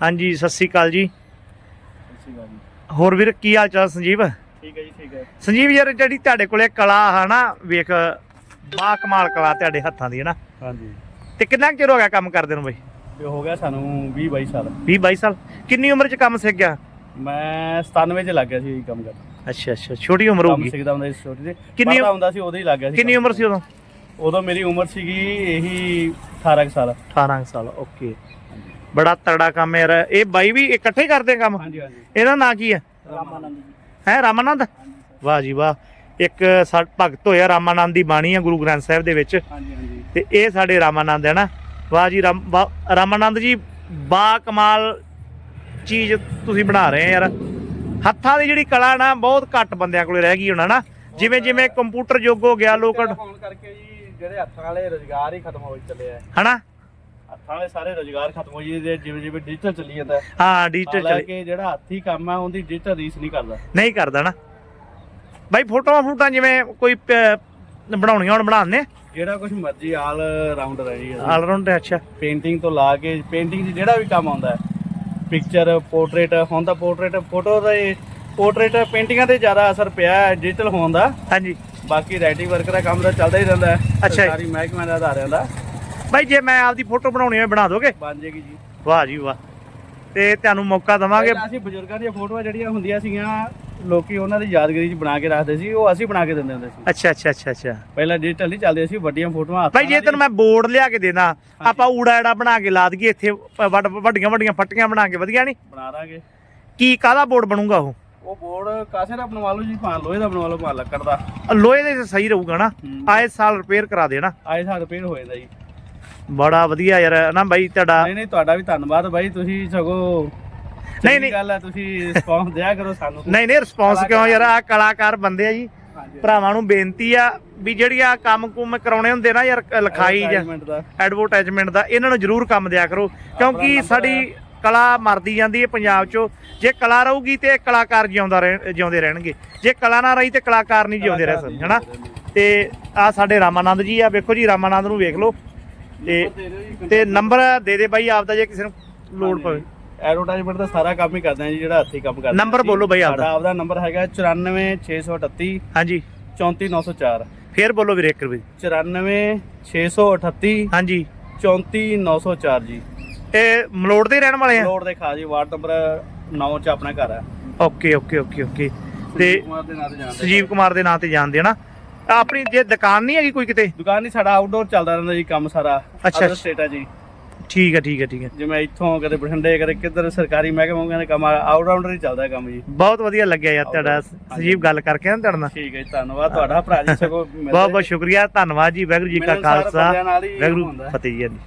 ਹਾਂਜੀ ਸਤਿ ਸ੍ਰੀ ਅਕਾਲ ਜੀ। ਜੀ ਹੋਰ ਵੀਰ ਕੀ ਹਾਲ ਚਾਲ ਸੰਜੀਵ? ਠੀਕ ਹੈ ਜੀ ਠੀਕ ਹੈ। ਸੰਜੀਵ ਯਾਰ ਜਿਹੜੀ ਤੁਹਾਡੇ ਕੋਲੇ ਕਲਾ ਆ ਨਾ ਵੇਖ ਬਾ ਕਮਾਲ ਕਲਾ ਤੁਹਾਡੇ ਹੱਥਾਂ ਦੀ ਹੈ ਨਾ। ਹਾਂਜੀ। ਤੇ ਕਿੰਨਾ ਚਿਰ ਹੋ ਗਿਆ ਕੰਮ ਕਰਦੇ ਨੂੰ ਬਈ? ਇਹ ਹੋ ਗਿਆ ਸਾਨੂੰ 20 22 ਸਾਲ। 20 22 ਸਾਲ। ਕਿੰਨੀ ਉਮਰ ਚ ਕੰਮ ਸਿੱਖ ਗਿਆ? ਮੈਂ 97 ਚ ਲੱਗ ਗਿਆ ਸੀ ਕੰਮ ਕਰਨ ਅੱਛਾ ਅੱਛਾ ਛੋਟੀ ਉਮਰ ਕੰਮ ਹੋਊਗੀ ਸਿੱਖਦਾ ਹੁੰਦਾ ਸੀ ਛੋਟੀ ਜਿਹੀ। ਕਿੰਨੀ- ਹੁੰਦਾ ਸੀ ਉਦੋਂ ਹੀ ਲੱਗ ਗਿਆ ਸੀ ਕਿੰਨੀ। ਉਮਰ ਸੀ ਉਦੋਂ? ਉਦੋਂ ਮੇਰੀ ਉਮਰ ਸੀਗੀ ਇਹੀ 18 ਕੁ ਸਾਲ। 18 ਕੁ ਸਾਲ ਓਕੇ। ਬੜਾ ਤਗੜਾ ਕੰਮ ਹੈ ਯਾਰ। ਇਹ ਬਾਈ ਵੀ ਇਕੱਠੇ ਹੀ ਕਰਦੇ ਕੰਮ? ਹਾਂਜੀ ਹਾਂਜੀ। ਇਹਦਾ ਨਾਂ ਕੀ ਹੈ? ਰਾਮਾਨੰਦ ਜੀ। ਹੈ ਰਾਮਾਨੰਦ? ਵਾਹ ਜੀ ਵਾਹ। ਇੱਕ ਸਾ ਭਗਤ ਹੋਇਆ ਰਾਮਾਨੰਦ ਦੀ ਬਾਣੀ ਆ ਗੁਰੂ ਗ੍ਰੰਥ ਸਾਹਿਬ ਦੇ ਵਿੱਚ। ਹਾਂਜੀ ਹਾਂਜੀ। ਤੇ ਇਹ ਸਾਡੇ ਰਾਮਾਨੰਦ ਹੈ ਨਾ। ਵਾਹ ਜੀ ਰਾਮਾਨੰਦ ਜੀ ਬਾ ਕਮਾਲ ਚੀਜ਼ ਤੁਸੀਂ ਬਣਾ ਰਹੇ ਆ ਯਾਰ। ਹੱਥਾਂ ਦੀ ਜਿਹੜੀ ਕਲਾ ਨਾ ਬਹੁਤ ਘੱਟ ਬੰਦਿਆਂ ਕੋਲੇ ਰਹਿ ਗਈ ਹੋਣਾ ਨਾ। ਜਿਵੇਂ ਜਿਵੇਂ ਕੰਪਿਊਟਰ ਯੁੱਗ ਹੋ ਗਿਆ ਲੋਕ ਫੋਨ ਕਰਕੇ ਜੀ ਜਿਹੜੇ ਹੱਥਾਂ ਵਾਲੇ ਰੋਜ਼ਗਾਰ ਹੀ ਖਤਮ ਹੋ ਚੱਲੇ ਆ। ਹਨਾ? ਹੱਥਾਂ ਵਾਲੇ ਸਾਰੇ ਰੋਜ਼ਗਾਰ ਖਤਮ ਹੋ ਜੀ ਜਿਵੇਂ ਜਿਵੇਂ ਡਿਜੀਟਲ ਚੱਲੀ ਜਾਂਦਾ ਹੈ। ਹਾਂ ਡਿਜੀਟਲ ਚਲੇ ਹਾਲਾਂਕਿ ਜਿਹੜਾ ਹੱਥੀ ਕੰਮ ਆ ਉਹਦੀ ਡਿਜੀਟਲ ਰੀਸ ਨਹੀਂ ਕਰਦਾ। ਨਹੀਂ ਕਰਦਾ ਨਾ। ਬਾਈ ਫੋਟੋਆਂ ਫੂਟਾਂ ਜਿਵੇਂ ਕੋਈ ਪ- ਬਣਾਉਣੀਆਂ ਹੁਣ ਬਣਾਉਂਦੇ ਜਿਹੜਾ ਕੁਝ ਮਰਜ਼ੀ ਆਲ ਰਾਉਂਡਰ ਹੈ ਜੀ। ਆਲ ਰਾਉਂਡ ਅੱਛਾ। ਪੇਂਟਿੰਗ ਤੋਂ ਲਾ ਕੇ ਪੇਂਟਿੰਗ 'ਚ ਜਿਹੜਾ ਵੀ ਕੰਮ ਆਉਂਦਾ ਹੈ ਪਿਕਚਰ ਪੋਰਟਰੇਟ ਹੁਣ ਤਾਂ ਪੋਰਟਰੇਟ ਫੋਟੋ ਦਾ ਪੋਰਟਰੇਟ ਪੇਂਟਿੰਗਾਂ ਤੇ ਜ਼ਿਆਦਾ ਅਸਰ ਪਿਆ ਹੈ ਡਿਜੀਟਲ ਹੋਣ ਦਾ। ਹਾਂਜੀ। ਬਾਕੀ ਰਾਈਟਿੰਗ ਵਰਕ ਦਾ ਕੰਮ ਤਾਂ ਚੱਲਦਾ ਹੀ ਰਹਿੰਦਾ ਹੈ। ਅੱਛਾ ਜੀ। ਸਰਕਾਰੀ ਮਹਿਕਮਿਆਂ ਦਾ ਅਦਾਰਿਆਂ ਦਾ। ਬਾਈ ਜੇ ਮੈਂ ਆਪਦੀ ਫੋਟੋ ਬਣਾਉਣੀ ਹੋਵੇ ਬਣਾ ਦੋਗੇ? ਬਣ ਜੇਗੀ ਜੀ। ਵਾਹ ਜੀ ਵਾਹ। ਤੇ ਤੁਹਾਨੂੰ ਮੌਕਾ ਦਵਾਂਗੇ। ਅਸੀਂ ਬਜ਼ੁਰਗਾਂ ਦੀਆਂ ਫੋਟੋਆਂ ਜਿਹੜੀਆਂ ਹੁੰਦੀਆਂ ਸੀਗੀਆਂ ਲੋਕੀ ਉਹਨਾਂ ਦੀ ਯਾਦਗਾਰੀ 'ਚ ਬਣਾ ਕੇ ਰੱਖਦੇ ਸੀ ਉਹ ਅਸੀਂ ਬਣਾ ਕੇ ਦਿੰਦੇ ਹੁੰਦੇ ਸੀ। ਅੱਛਾ ਅੱਛਾ ਅੱਛਾ ਅੱਛਾ। ਪਹਿਲਾਂ ਡਿਜੀਟਲ ਨਹੀਂ ਚੱਲਦੇ ਸੀ ਵੱਡੀਆਂ ਫੋਟੋਆਂ ਭਾਈ ਜੇ ਤੈਨੂੰ ਮੈਂ ਬੋਰਡ ਲਿਆ ਕੇ ਦੇਣਾ ਆਪਾਂ ਊੜਾ ਐੜਾ ਬਣਾ ਕੇ ਲਾ ਦਈਏ ਇੱਥੇ ਵੱਡ- ਵੱਡੀਆਂ ਵੱਡੀਆਂ ਫੱਟੀਆਂ ਬਣਾ ਕੇ ਵਧੀਆ ਨਹੀਂ ਬਣਾ ਦਾਂਗੇ। ਕੀ ਕਾਹਦਾ ਬੋਰਡ ਬਣੂਗਾ ਉਹ? ਉਹ ਬੋਰਡ ਕਾਸੇ ਦਾ ਬਣਵਾ ਲਓ ਜੀ ਭਾਂ ਲੋਹੇ ਦਾ ਬਣਵਾ ਲਓ ਭਾਂ ਲੱਕੜ ਦਾ। ਲੋਹੇ ਦੇ ਸਹੀ ਰਹੂਗਾ ਨਾ। ਆਏ ਸਾਲ ਰਿਪੇਅਰ ਕਰਾ ਦੇਣਾ। ਆਏ ਸਾਲ ਰਿਪੇਅਰ ਹੋ ਜਾਂਦਾ ਜੀ। ਬੜਾ ਵਧੀਆ ਯਾਰ ਨਾ ਬਾਈ ਤੁਹਾਡਾ ਨਹੀਂ ਨਹੀਂ ਤੁਹਾਡਾ ਵੀ ਧੰਨਵਾਦ ਬਾਈ ਤੁਸੀਂ ਸਗੋਂ ਨਹੀਂ, ਨਹੀਂ। ਗੱਲ ਹੈ ਤੁਸੀਂ ਰਿਸਪੌਂਸ ਦਿਆ ਕਰੋ ਸਾਨੂੰ। ਨਹੀਂ ਨਹੀਂ ਰਿਸਪੌਂਸ ਕਿਉਂ ਯਾਰ ਆ ਕਲਾਕਾਰ ਬੰਦੇ ਆ ਜੀ। ਭਰਾਵਾਂ ਨੂੰ ਬੇਨਤੀ ਆ ਵੀ ਜਿਹੜੀ ਆ ਕੰਮ ਕੁਮ ਕਰਾਉਣੇ ਹੁੰਦੇ ਨਾ ਯਾਰ ਲਿਖਾਈ ਜਾਂ ਐਡਵਰਟਾਈਜ਼ਮੈਂਟ ਦਾ। ਇਹਨਾਂ ਨੂੰ ਜ਼ਰੂਰ ਕੰਮ ਦਿਆ ਕਰੋ। ਕਿਉਂਕਿ ਸਾਡੀ ਕਲਾ ਮਰਦੀ ਜਾਂਦੀ ਹੈ ਪੰਜਾਬ 'ਚੋਂ। ਜੇ ਕਲਾ ਰਹੂਗੀ ਤੇ ਕਲਾਕਾਰ ਜਿਉਂਦਾ ਰਹਿ- ਜਿਉਂਦੇ ਰਹਿਣਗੇ। ਜੇ ਕਲਾ ਨਾ ਰਹੀ ਤੇ ਕਲਾਕਾਰ ਨਹੀਂ ਜਿਉਂਦੇ ਰਹਿ ਸਕਦੇ ਹਨਾ? ਤੇ ਆ ਸਾਡੇ ਰਾਮਾਨੰਦ ਜੀ ਆ ਵੇਖੋ ਜੀ ਰਾਮਾਨੰਦ ਨੂੰ ਵੇਖ ਲਓ। ਤੇ ਤੇ ਨੰਬਰ ਦੇ ਦੇ ਬਾਈ ਆਪਦਾ ਜੇ ਕਿਸੇ ਨੂੰ ਲੋੜ ਪਵੇ। ਐਡਵਰਟਾਈਜ਼ਮੈਂਟ ਦਾ ਸਾਰਾ ਕੰਮ ਹੀ ਕਰਦੇ ਆ ਜੀ ਜਿਹੜਾ ਹੱਥੀ ਕੰਮ ਕਰਦੇ ਨੰਬਰ ਬੋਲੋ ਬਾਈ ਆਪਦਾ। ਸਾਡਾ ਆਪਦਾ ਨੰਬਰ ਹੈਗਾ 94638 ਹਾਂਜੀ। 34904 ਫੇਰ ਬੋਲੋ ਵੀਰੇ ਇੱਕ ਵਾਰੀ। 94638 ਹਾਂਜੀ। 34904 ਜੀ। ਇਹ ਮਲੋੜ ਦੇ ਰਹਿਣ ਵਾਲੇ ਆ? ਰੋਡ ਦੇ ਖਾ ਜੀ ਵਾਰਡ ਨੰਬਰ 9 ਚ ਆਪਣਾ ਘਰ ਹੈ ਓਕੇ ਓਕੇ ਓਕੇ ਓਕੇ। ਤੇ ਸੰਜੀਵ ਕੁਮਾਰ ਦੇ ਨਾਂ ਤੇ ਜਾਣਦੇ ਆ ਨਾ? ਆਪਣੀ ਜੇ ਦੁਕਾਨ ਨਹੀਂ ਹੈਗੀ ਕੋਈ ਕਿਤੇ? ਦੁਕਾਨ ਨਹੀਂ ਸਾਡਾ ਆਊਟਡੋਰ ਚੱਲਦਾ ਰਹਿੰਦਾ ਜੀ ਕੰਮ ਸਾਰਾ। ਅੱਛਾ। ਆ ਜੀ। ਠੀਕ ਹੈ ਠੀਕ ਹੈ ਠੀਕ ਹੈ। ਜਿਵੇਂ ਇੱਥੋਂ ਕਦੇ ਬਠਿੰਡੇ ਕਦੇ ਕਿੱਧਰ ਸਰਕਾਰੀ ਮਹਿਕਮਿਆਂ ਦੇ ਕੰਮ ਆਊਟਰਾਊਂਡਰ ਹੀ ਚੱਲਦਾ ਕੰਮ ਜੀ। ਬਹੁਤ ਵਧੀਆ ਲੱਗਿਆ ਯਾਰ ਤੁਹਾਡਾ। ਸੰਜੀਵ ਗੱਲ ਕਰਕੇ ਨਾ ਤੁਹਾਡੇ ਨਾਲ? ਠੀਕ ਹੈ ਜੀ ਧੰਨਵਾਦ ਤੁਹਾਡਾ ਭਰਾ ਜੀ ਸਗੋਂ ਬਹੁਤ ਬਹੁਤ ਸ਼ੁਕਰੀਆ ਧੰਨਵਾਦ ਜੀ ਵਾਹਿਗੁਰੂ ਜੀ ਕਾ ਖਾਲਸਾ ਬੰਦਿਆਂ ਨਾਲ ਹੀ ਵਾਹਿਗੁਰੂ ਹੁੰਦਾ। ਹੈ। ਫਤਿਹ ਜੀ